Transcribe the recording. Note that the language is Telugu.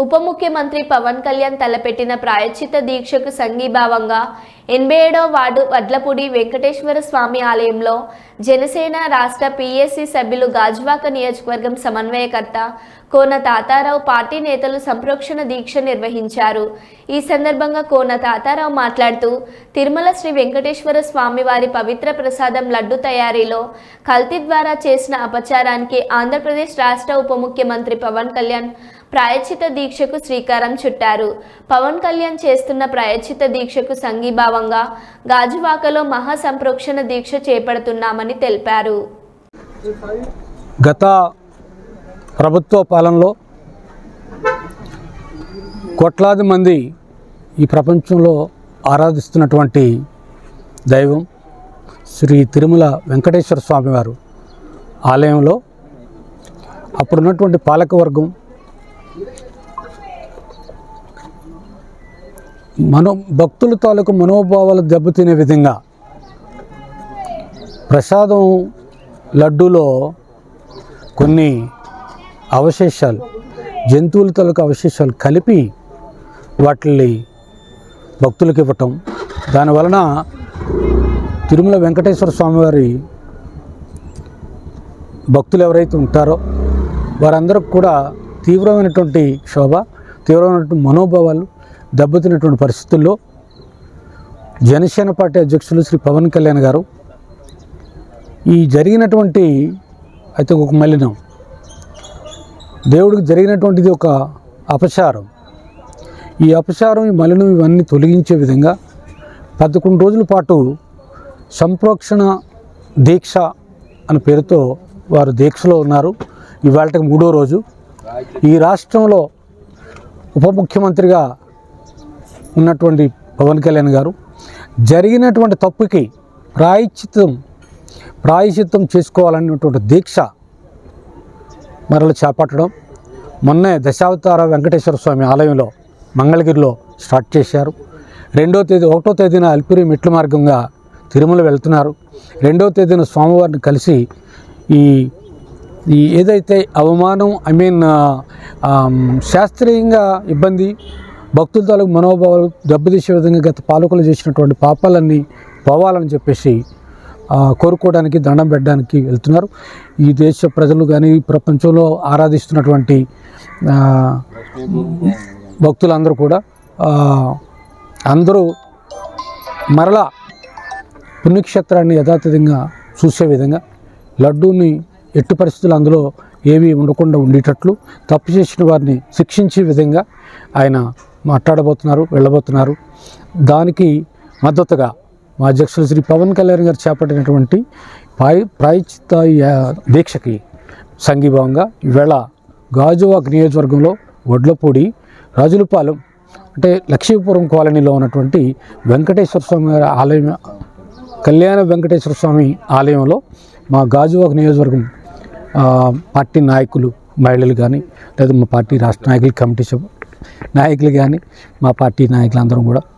ఉప ముఖ్యమంత్రి పవన్ కళ్యాణ్ తలపెట్టిన ప్రాయచిత దీక్షకు సంఘీభావంగా ఎనభై ఏడవ వార్డు వడ్లపూడి వెంకటేశ్వర స్వామి ఆలయంలో జనసేన రాష్ట్ర పీఎస్సీ సభ్యులు గాజువాక నియోజకవర్గం సమన్వయకర్త కోన తాతారావు పార్టీ నేతలు సంప్రోక్షణ దీక్ష నిర్వహించారు. ఈ సందర్భంగా కోన తాతారావు మాట్లాడుతూ తిరుమల శ్రీ వెంకటేశ్వర స్వామి వారి పవిత్ర ప్రసాదం లడ్డు తయారీలో కల్తీ ద్వారా చేసిన అపచారానికి ఆంధ్రప్రదేశ్ రాష్ట్ర ఉప ముఖ్యమంత్రి పవన్ కళ్యాణ్ ప్రాయచిత దీక్షకు శ్రీకారం చుట్టారు. పవన్ కళ్యాణ్ చేస్తున్న ప్రాయచిత దీక్షకు సంఘీభావం సందర్భంగా గాజువాకలో మహా సంప్రోక్షణ దీక్ష చేపడుతున్నామని తెలిపారు. గత ప్రభుత్వ పాలనలో కోట్లాది మంది ఈ ప్రపంచంలో ఆరాధిస్తున్నటువంటి దైవం శ్రీ తిరుమల వెంకటేశ్వర స్వామివారు ఆలయంలో అప్పుడున్నటువంటి పాలకవర్గం మనో భక్తుల తాలూకు మనోభావాలు దెబ్బతినే విధంగా ప్రసాదం లడ్డూలో కొన్ని అవశేషాలు జంతువుల తాలూకు అవశేషాలు కలిపి వాటిని భక్తులకు ఇవ్వటం. దానివలన తిరుమల వెంకటేశ్వర స్వామివారి భక్తులు ఎవరైతే ఉంటారో వారందరికి కూడా తీవ్రమైనటువంటి శోభ తీవ్రమైనటువంటి మనోభావాలు దెబ్బతిన్నటువంటి పరిస్థితుల్లో జనసేన పార్టీ అధ్యక్షులు శ్రీ పవన్ కళ్యాణ్ గారు ఈ జరిగినటువంటి అయితే ఒక మలినం దేవుడికి జరిగినటువంటిది ఒక అపచారం. ఈ అపచారం ఈ మలినం ఇవన్నీ తొలగించే విధంగా పదకొండు రోజుల పాటు సంప్రోక్షణ దీక్ష అనే పేరుతో వారు దీక్షలో ఉన్నారు. ఇవాళకి మూడో రోజు. ఈ రాష్ట్రంలో ఉప ముఖ్యమంత్రిగా ఉన్నటువంటి పవన్ కళ్యాణ్ గారు జరిగినటువంటి తప్పుకి ప్రాయశ్చిత్తం ప్రాయశ్చిత్తం చేసుకోవాలనేటువంటి దీక్ష మరలు చేపట్టడం మొన్నే దశావతార వెంకటేశ్వర స్వామి ఆలయంలో మంగళగిరిలో స్టార్ట్ చేశారు. రెండో తేదీ ఒకటో తేదీన అల్పిరి మెట్ల మార్గంగా తిరుమల వెళ్తున్నారు. రెండో తేదీన స్వామివారిని కలిసి ఈ ఈ ఏదైతే అవమానం ఐ మీన్ శాస్త్రీయంగా ఇబ్బంది భక్తుల తాలూకు మనోభావాలు దెబ్బతీసే విధంగా గత పాలకులు చేసినటువంటి పాపాలన్నీ పోవాలని చెప్పేసి కోరుకోవడానికి దండం పెట్టడానికి వెళ్తున్నారు. ఈ దేశ ప్రజలు కానీ ఈ ప్రపంచంలో ఆరాధిస్తున్నటువంటి భక్తులందరూ కూడా అందరూ మరలా పుణ్యక్షేత్రాన్ని యథాతథంగా చూసే విధంగా లడ్డూని ఎట్టి పరిస్థితులు అందులో ఏవి ఉండకుండా ఉండేటట్లు తప్పు చేసిన వారిని శిక్షించే విధంగా ఆయన మాట్లాడబోతున్నారు వెళ్ళబోతున్నారు. దానికి మద్దతుగా మా అధ్యక్షులు శ్రీ పవన్ కళ్యాణ్ గారు చేపట్టినటువంటి ప్రాయ ప్రాయచిత దీక్షకి సంఘీభావంగా ఈవేళ గాజువాక్ నియోజకవర్గంలో వడ్లపూడి రాజులపాలెం అంటే లక్ష్మీపురం కాలనీలో ఉన్నటువంటి వెంకటేశ్వర స్వామి గారి ఆలయం కళ్యాణ వెంకటేశ్వర స్వామి ఆలయంలో మా గాజువాక నియోజకవర్గం పార్టీ నాయకులు మహిళలు కానీ లేదా మా పార్టీ రాష్ట్ర నాయకులు కమిటీ నాయకులు కానీ మా పార్టీ నాయకులందరం కూడా